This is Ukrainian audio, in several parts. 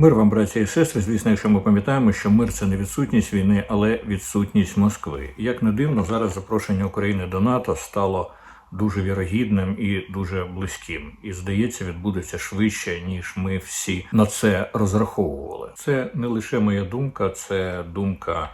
Мир вам, браті і сестри. Звісно, якщо ми пам'ятаємо, що мир це не відсутність війни, але відсутність Москви. Як не дивно, зараз запрошення України до НАТО стало дуже вірогідним і дуже близьким. І здається, відбудеться швидше, ніж ми всі на це розраховували. Це не лише моя думка, це думка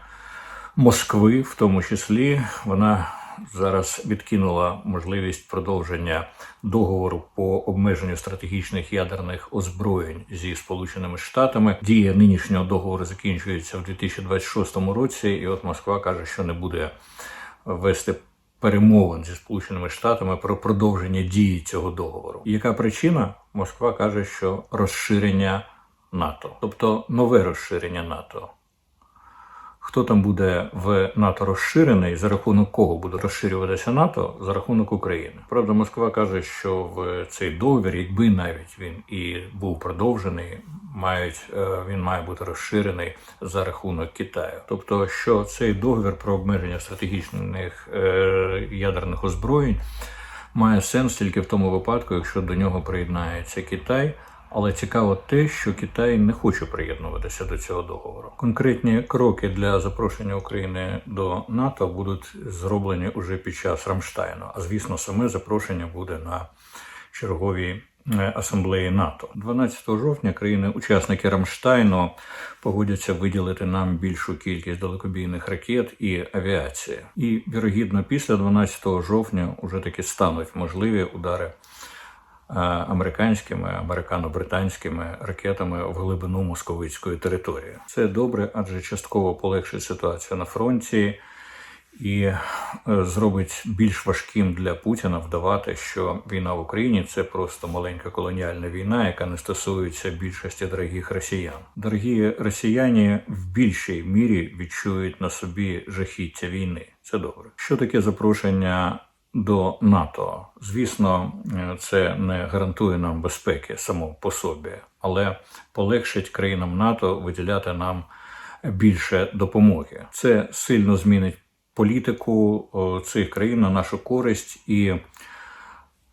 Москви, в тому числі. Вона зараз відкинула можливість продовження договору по обмеженню стратегічних ядерних озброєнь зі Сполученими Штатами. Дія нинішнього договору закінчується в 2026 році, і от Москва каже, що не буде вести перемовин зі Сполученими Штатами про продовження дії цього договору. Яка причина? Москва каже, що розширення НАТО, тобто нове розширення НАТО. Хто там буде в НАТО розширений, за рахунок кого буде розширюватися НАТО за рахунок України? Правда, Москва каже, що в цей договір, якби навіть він і був продовжений, мають е, він має бути розширений за рахунок Китаю. Тобто, що цей договір про обмеження стратегічних е, ядерних озброєнь має сенс тільки в тому випадку, якщо до нього приєднається Китай. Але цікаво те, що Китай не хоче приєднуватися до цього договору. Конкретні кроки для запрошення України до НАТО будуть зроблені уже під час Рамштайну. А звісно, саме запрошення буде на черговій е, асамблеї НАТО. 12 жовтня країни-учасники Рамштайну погодяться виділити нам більшу кількість далекобійних ракет і авіації. І вірогідно, після 12 жовтня вже таки стануть можливі удари американськими, американо-британськими ракетами в глибину московицької території. Це добре, адже частково полегшить ситуацію на фронті і е, зробить більш важким для Путіна вдавати, що війна в Україні це просто маленька колоніальна війна, яка не стосується більшості дорогих росіян. Дорогі росіяни в більшій мірі відчують на собі жахіття війни. Це добре. Що таке запрошення? До НАТО, звісно, е, це не гарантує нам безпеки само по собі, але полегшить країнам НАТО виділяти нам більше допомоги. Це сильно змінить політику цих країн на нашу користь і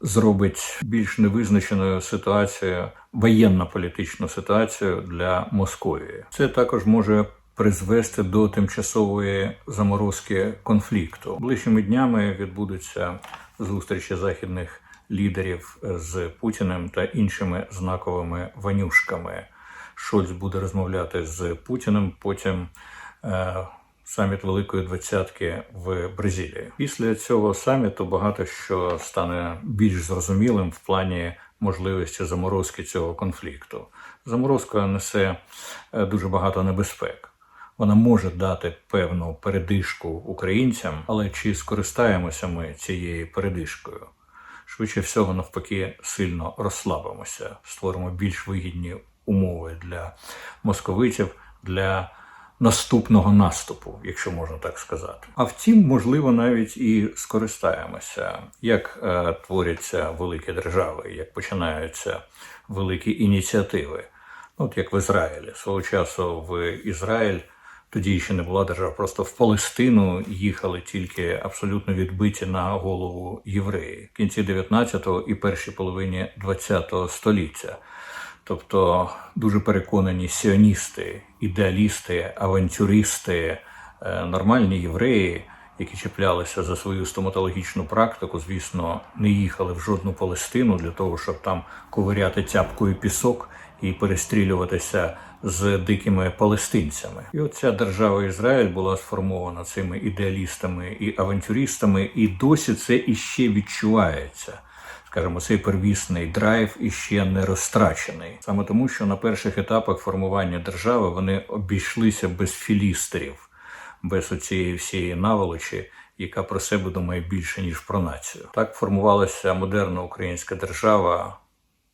зробить більш невизначеною ситуацію, воєнно-політичну ситуацію для Московії. Це також може призвести до тимчасової заморозки конфлікту. Ближчими днями відбудуться зустрічі західних лідерів з Путіним та іншими знаковими ванюшками. Шольц буде розмовляти з Путіним. Потім е, саміт Великої Двадцятки в Бразилії. Після цього саміту багато що стане більш зрозумілим в плані можливості заморозки цього конфлікту. Заморозка несе е, дуже багато небезпек. Вона може дати певну передишку українцям, але чи скористаємося ми цією передишкою? Швидше всього, навпаки, сильно розслабимося, створимо більш вигідні умови для московитів для наступного наступу, якщо можна так сказати. А втім, можливо, навіть і скористаємося, як е, творяться великі держави, як починаються великі ініціативи. От як в Ізраїлі свого часу в Ізраїль. Тоді ще не була держава, просто в Палестину їхали тільки абсолютно відбиті на голову євреї в кінці 19-го і першій половині 20-го століття. Тобто дуже переконані сіоністи, ідеалісти, авантюристи, е, нормальні євреї, які чіплялися за свою стоматологічну практику, звісно, не їхали в жодну Палестину для того, щоб там ковиряти тяпкою пісок і перестрілюватися з дикими палестинцями. І от ця держава Ізраїль була сформована цими ідеалістами і авантюристами, і досі це іще відчувається. Скажімо, цей первісний драйв іще не розтрачений. Саме тому, що на перших етапах формування держави вони обійшлися без філістерів, без оцієї всієї наволочі, яка про себе думає більше ніж про націю. Так формувалася модерна українська держава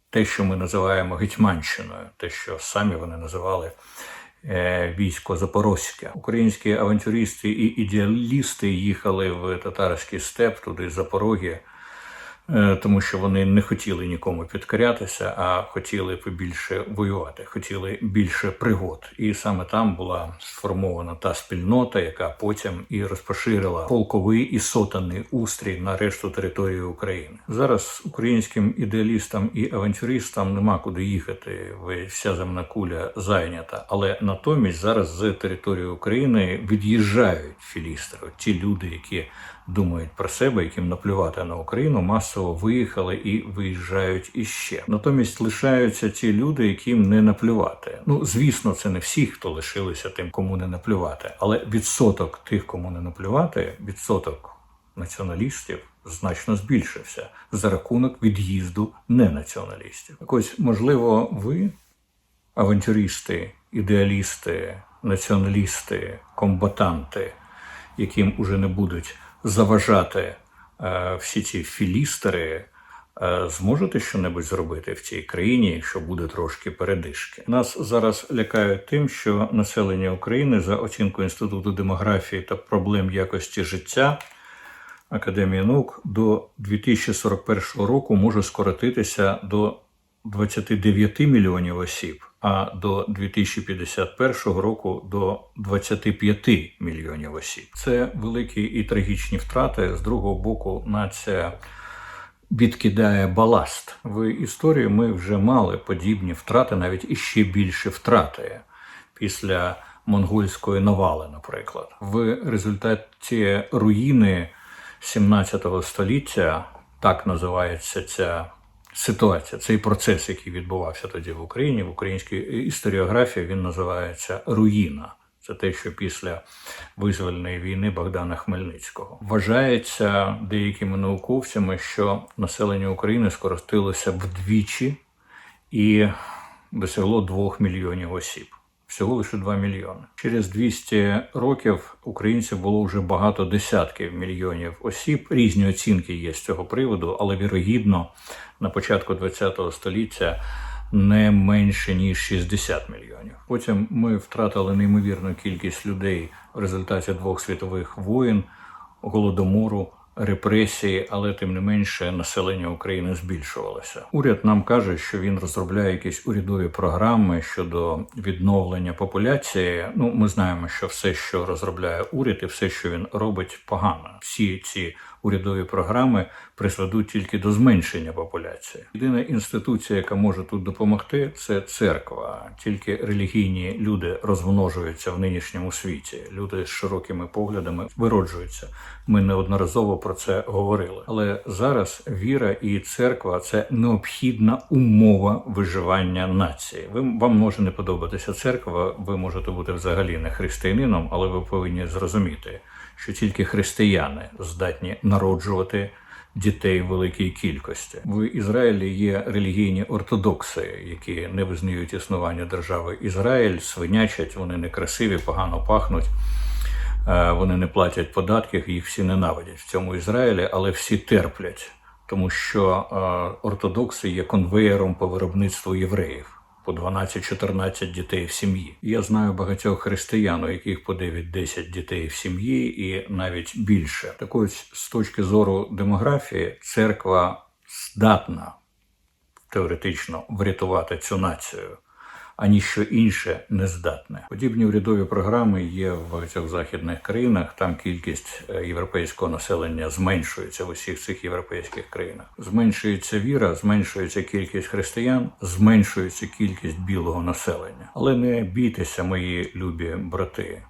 те, що ми називаємо Гетьманщиною, те, що самі вони називали е, військо Запорозьке. Українські авантюристи і ідеалісти їхали в татарський степ, туди з Е, тому що вони не хотіли нікому підкорятися, а хотіли побільше воювати, хотіли більше пригод. І саме там була сформована та спільнота, яка потім і розпоширила полковий і сотенний устрій на решту території України. Зараз українським ідеалістам і авантюристам нема куди їхати. Вся земна куля зайнята, але натомість зараз з території України від'їжджають філістери, ті люди, які думають про себе, яким наплювати на Україну, масово виїхали і виїжджають іще. Натомість лишаються ті люди, яким не наплювати. Ну звісно, це не всі, хто лишилися тим, кому не наплювати, але відсоток тих, кому не наплювати, відсоток націоналістів. Значно збільшився за рахунок від'їзду ненаціоналістів. Так ось, можливо, ви, авантюристи, ідеалісти, націоналісти, комбатанти, яким уже не будуть заважати е, всі ці філістери, е, зможете щонебудь зробити в цій країні, якщо буде трошки передишки. Нас зараз лякають тим, що населення України за оцінкою інституту демографії та проблем якості життя. Академії наук до 2041 року може скоротитися до 29 мільйонів осіб, а до 2051 року до 25 мільйонів осіб. Це великі і трагічні втрати. З другого боку, нація відкидає баласт. В історії ми вже мали подібні втрати, навіть іще більше втрати після монгольської навали, наприклад, в результаті руїни 17 століття, так називається ця ситуація, цей процес, який відбувався тоді в Україні, в українській історіографії він називається руїна. Це те, що після визвольної війни Богдана Хмельницького вважається деякими науковцями, що населення України скоротилося вдвічі і досягло двох мільйонів осіб. Всього лише 2 мільйони. Через 200 років українців було вже багато десятків мільйонів осіб. Різні оцінки є з цього приводу, але вірогідно на початку ХХ століття не менше ніж 60 мільйонів. Потім ми втратили неймовірну кількість людей в результаті двох світових воєн, голодомору. Репресії, але тим не менше населення України збільшувалося. Уряд нам каже, що він розробляє якісь урядові програми щодо відновлення популяції. Ну, ми знаємо, що все, що розробляє уряд, і все, що він робить, погано. Всі ці урядові програми призведуть тільки до зменшення популяції. Єдина інституція, яка може тут допомогти, це церква. Тільки релігійні люди розмножуються в нинішньому світі. Люди з широкими поглядами вироджуються. Ми неодноразово про це говорили. Але зараз віра і церква це необхідна умова виживання нації. Ви вам може не подобатися церква, ви можете бути взагалі не християнином, але ви повинні зрозуміти, що тільки християни здатні народжувати дітей в великій кількості. В Ізраїлі є релігійні ортодокси, які не визнають існування держави Ізраїль, свинячать, вони некрасиві, погано пахнуть. Е, вони не платять податків, їх всі ненавидять в цьому Ізраїлі, але всі терплять, тому що е, ортодокси є конвеєром по виробництву євреїв по 12-14 дітей в сім'ї. Я знаю багатьох християн, у яких по 9-10 дітей в сім'ї, і навіть більше. Так ось з точки зору демографії, церква здатна теоретично врятувати цю націю ані що інше не здатне. Подібні урядові програми є в багатьох західних країнах. Там кількість е, європейського населення зменшується в усіх цих європейських країнах. Зменшується віра, зменшується кількість християн, зменшується кількість білого населення. Але не бійтеся, мої любі брати.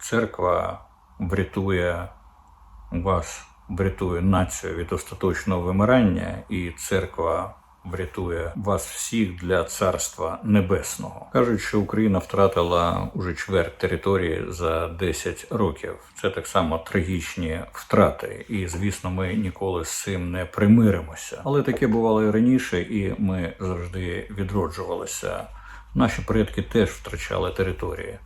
Церква врятує вас, врятує націю від остаточного вимирання, і церква врятує вас всіх для царства небесного. кажуть, що Україна втратила уже чверть території за 10 років. Це так само трагічні втрати, і звісно, ми ніколи з цим не примиримося. Але таке бувало і раніше, і ми завжди відроджувалися. Наші предки теж втрачали території.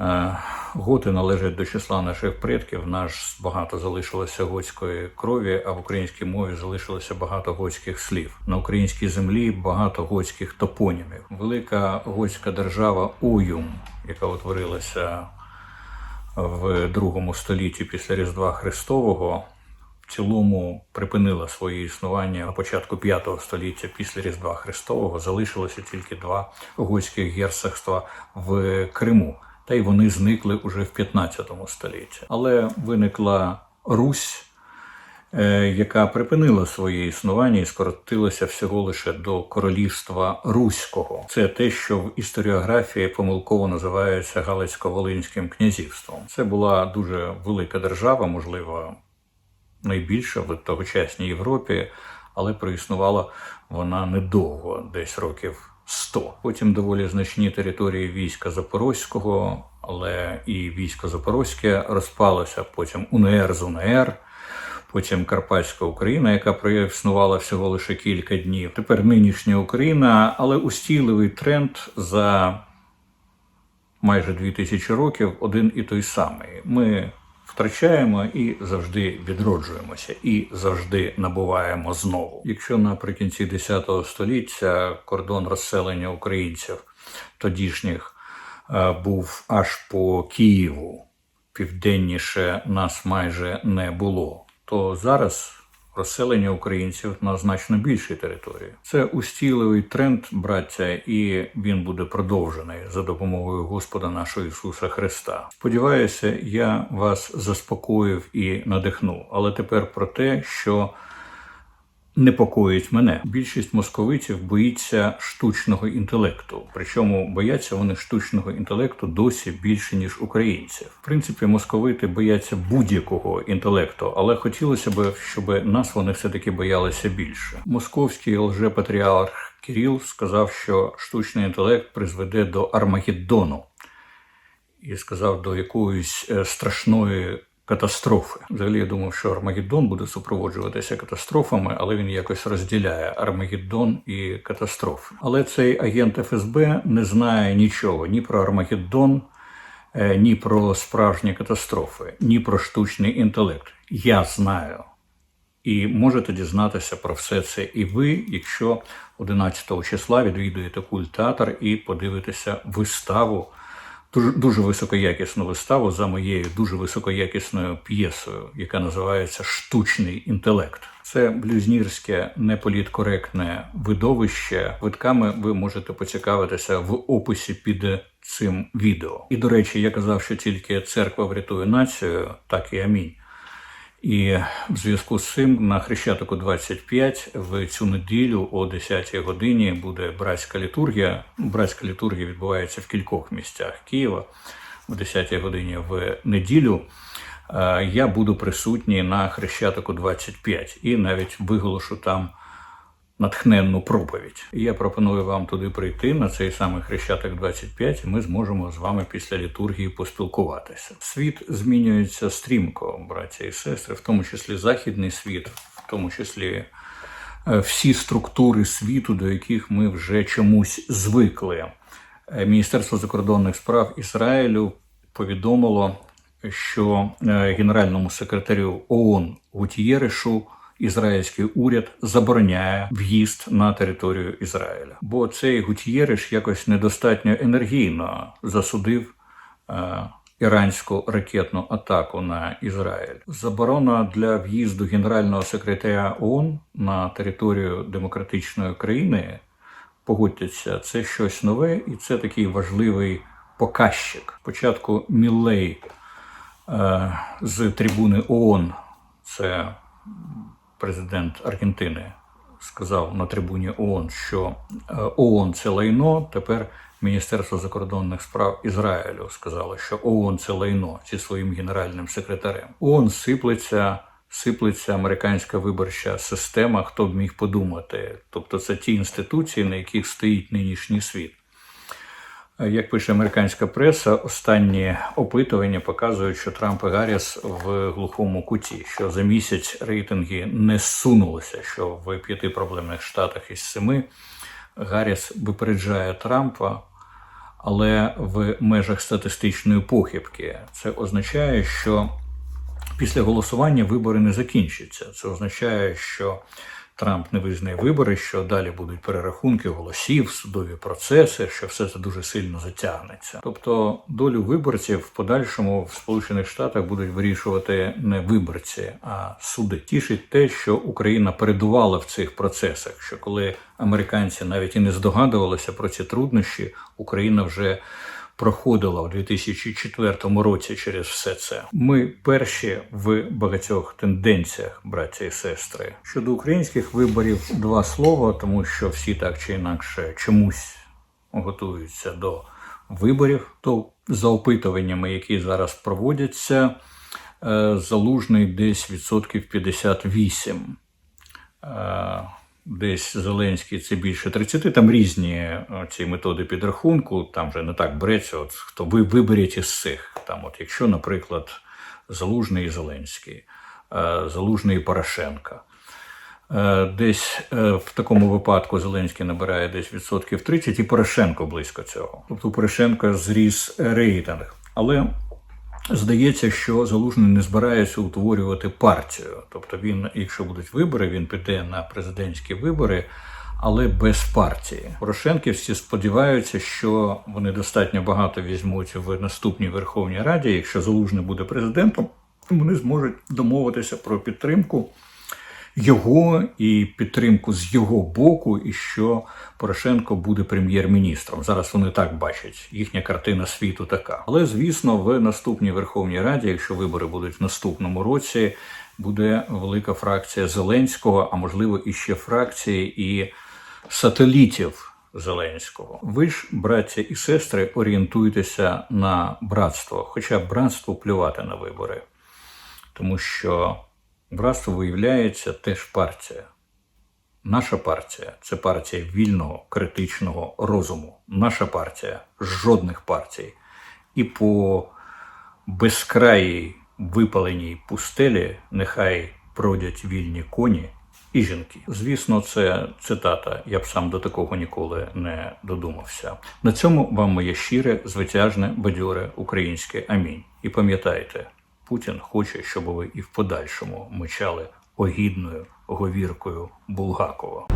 Е, готи належать до числа наших предків. Наш багато залишилося готської крові, а в українській мові залишилося багато готських слів. На українській землі багато готських топонімів. Велика готська держава Уюм, яка утворилася в другому столітті після Різдва Христового, в цілому припинила своє існування на початку V століття після Різдва Христового. Залишилося тільки два готських герцогства в Криму, та й вони зникли уже в 15 столітті. Але виникла Русь. е, Яка припинила своє існування і скоротилася всього лише до королівства Руського. Це те, що в історіографії помилково називається Галицько-Волинським князівством. Це була дуже велика держава, можливо, найбільша в тогочасній Європі, але проіснувала вона недовго, десь років 100. Потім доволі значні території війська Запорозького, але і військо Запорозьке розпалося, потім УНР з УНР. Потім Карпатська Україна, яка проіснувала всього лише кілька днів. Тепер нинішня Україна, але устійливий тренд за майже дві тисячі років один і той самий. Ми втрачаємо і завжди відроджуємося, і завжди набуваємо знову. Якщо наприкінці X століття кордон розселення українців тодішніх е, був аж по Києву, південніше нас майже не було, то зараз. Розселення українців на значно більшій території. Це устійливий тренд, браття, і він буде продовжений за допомогою Господа нашого Ісуса Христа. Сподіваюся, я вас заспокоїв і надихну. Але тепер про те, що непокоїть мене. Більшість московитів боїться штучного інтелекту. Причому бояться вони штучного інтелекту досі більше ніж українців. В принципі, московити бояться будь-якого інтелекту, але хотілося б, щоб нас вони все таки боялися більше. Московський лжепатріарх Кирил сказав, що штучний інтелект призведе до Армагеддону. І сказав до якоїсь е, страшної катастрофи. Взагалі я думав, що Армагеддон буде супроводжуватися катастрофами, але він якось розділяє Армагеддон і катастрофи. Але цей агент ФСБ не знає нічого ні про Армагеддон, е, ні про справжні катастрофи, ні про штучний інтелект. Я знаю. І можете дізнатися про все це і ви, якщо 11 числа відвідуєте культ театр і подивитеся виставу дуже, високоякісну виставу за моєю дуже високоякісною п'єсою, яка називається Штучний інтелект. Це блюзнірське неполіткоректне видовище. Квитками ви можете поцікавитися в описі під цим відео. І до речі, я казав, що тільки церква врятує націю, так і амінь. І в зв'язку з цим на Хрещатику 25 в цю неділю о 10-й годині буде братська літургія. Братська літургія відбувається в кількох місцях Києва о 10-й годині в неділю. Е, Я буду присутній на Хрещатику 25 і навіть виголошу там натхненну проповідь. І я пропоную вам туди прийти на цей самий Хрещатик 25, і ми зможемо з вами після літургії поспілкуватися. Світ змінюється стрімко, браття і сестри, в тому числі західний світ, в тому числі е, всі структури світу, до яких ми вже чомусь звикли. Е, Міністерство закордонних справ Ізраїлю повідомило, що е, генеральному секретарю ООН Гутієришу ізраїльський уряд забороняє в'їзд на територію Ізраїля. Бо цей Гутієриш якось недостатньо енергійно засудив е, іранську ракетну атаку на Ізраїль. Заборона для в'їзду генерального секретаря ООН на територію демократичної країни. Погодьтеся, це щось нове, і це такий важливий показчик. Спочатку Міллей е, з трибуни ООН, це президент Аргентини, сказав на трибуні ООН, що е, ООН це лайно. Тепер Міністерство закордонних справ Ізраїлю сказало, що ООН це лайно зі своїм генеральним секретарем. ООН сиплеться. Сиплеться американська виборча система, хто б міг подумати. Тобто це ті інституції, на яких стоїть нинішній світ. Як пише американська преса, останні опитування показують, що Трамп і Гарріс в глухому куті, що за місяць рейтинги не зсунулися, що в п'яти проблемних штатах із семи Гарріс випереджає Трампа, але в межах статистичної похибки. Це означає, що після голосування вибори не закінчаться. Це означає, що Трамп не визнає вибори, що далі будуть перерахунки голосів, судові процеси, що все це дуже сильно затягнеться. Тобто долю виборців в подальшому в Сполучених Штатах будуть вирішувати не виборці, а суди. Тішить те, що Україна передувала в цих процесах. Що коли американці навіть і не здогадувалися про ці труднощі, Україна вже проходила у 2004 році через все це. Ми перші в багатьох тенденціях, браття і сестри. Щодо українських виборів, два слова, тому що всі так чи інакше чомусь готуються до виборів. То за опитуваннями, які зараз проводяться, е, залужний десь відсотків 58. Десь Зеленський це більше 30, там різні е, ці методи підрахунку, там вже не так береться, от хто ви виберіть із цих. Там, от якщо, наприклад, Залужний і Зеленський, е, Залужний і Порошенка. Е, Десь в такому випадку Зеленський набирає десь відсотків 30 і Порошенко близько цього. Тобто у Порошенка зріс рейтинг. Але Здається, що Залужний не збирається утворювати партію. Тобто він, якщо будуть вибори, він піде на президентські вибори, але без партії. Порошенківці сподіваються, що вони достатньо багато візьмуть в наступній Верховній Раді. Якщо Залужний буде президентом, вони зможуть домовитися про підтримку його і підтримку з його боку, і що Порошенко буде прем'єр-міністром. Зараз вони так бачать. Їхня картина світу така. Але звісно, в наступній Верховній Раді, якщо вибори будуть в наступному році, буде велика фракція Зеленського, а можливо і ще фракції і сателітів. Зеленського, ви ж, браття і сестри, орієнтуєтеся на братство, хоча братство плювати на вибори, тому що Братство виявляється теж партія. Наша партія це партія вільного критичного розуму. Наша партія жодних партій. І по безкраїй випаленій пустелі нехай бродять вільні коні і жінки. Звісно, це цитата. Я б сам до такого ніколи не додумався. На цьому вам моє щире, звитяжне, бадьоре українське амінь. І пам'ятайте. Путін хоче, щоб ви і в подальшому мочали огідною говіркою Булгакова.